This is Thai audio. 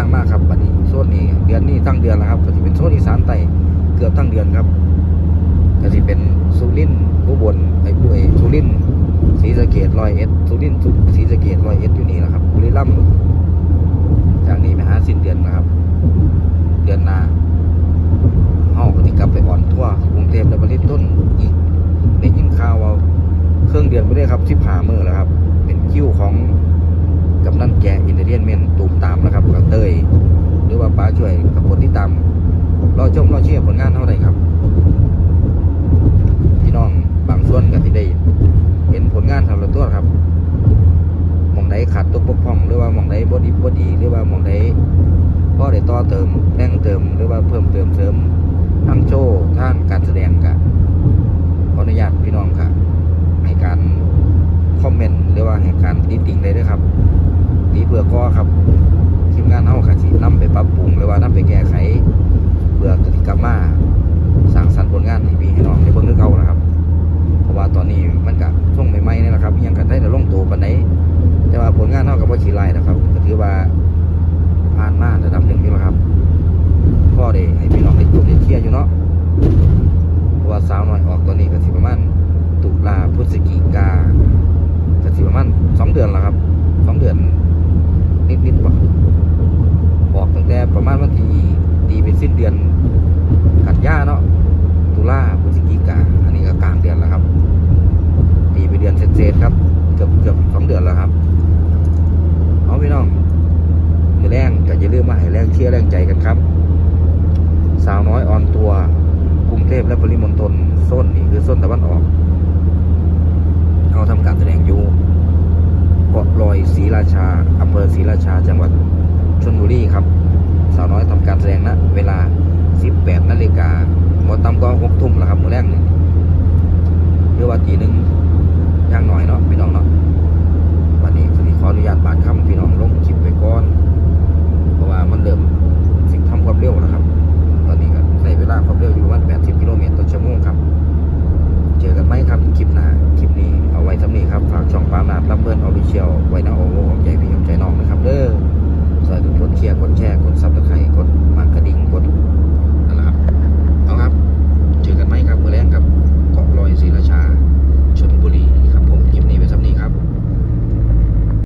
างมากครับบัดนี้โซนนี้เดือนนี้ตั้งเดือนแล้วครับก็จะเป็นโซนอีสานไต้เกือบตั้งเดือนครับก็จะเป็นสุรินทร์อุบลไอ้ปุ้ยสุรินทร์ศรีสะเกดลอยเอ็ดสุรินทร์ศรีสะเกดลอยเอ็ดอยู่นี่แหละครับบุรีรัมย์จากนี้ไปหาสิ้นเดือนนะครับ เดือนหน้าเฮาก็ที่กลับไปอ่อนทั่วกรุงเทพและบริมณต้นอีกในยินข่าวว่าเครื่องเดือนไม่ได้ครับที่ผ่ามือแล้วครับ ว่มองได้พ่อได้ต่อเติมแต่งเติมหรือว่าเพิ่มเติมเสริมทั้งโชว์ทั้งการแสดงกะขออนุญาตพี่น้องค่ะให้การคอมเมนต์หรือว่าให้การติติ่งได้ด้วยครับตีเบื่อก้อครับทีมงานเฮาค่ะสินำไปปรับปรุงหรือว่านำไปแก้ไขเบื่อกติกรรมมาสร้างสรรค์ผลงานให้พี่ให้น้องในเบื้องคือเขานะครับ เพราะว่าตอนนี้มันกับช่วงใหม่ๆนี่แหละครับยังกันได้แต่ลงตัวปันไหนแต่ว่าผลงานเท่ากับว่าขี้ไล่นะครับก็ถือว่า และปริมณฑลโซนนี่คือโซนตะวันออกเขาทำการแสดงอยู่เกาะลอยศรีราชาอำเภอศรีราชาจังหวัดชลบุรีครับ สาวน้อยทำการแสดงนะเวลา 18นาฬิกาหมอตำก็6ทุ่มแล้วครับมือแรกนี่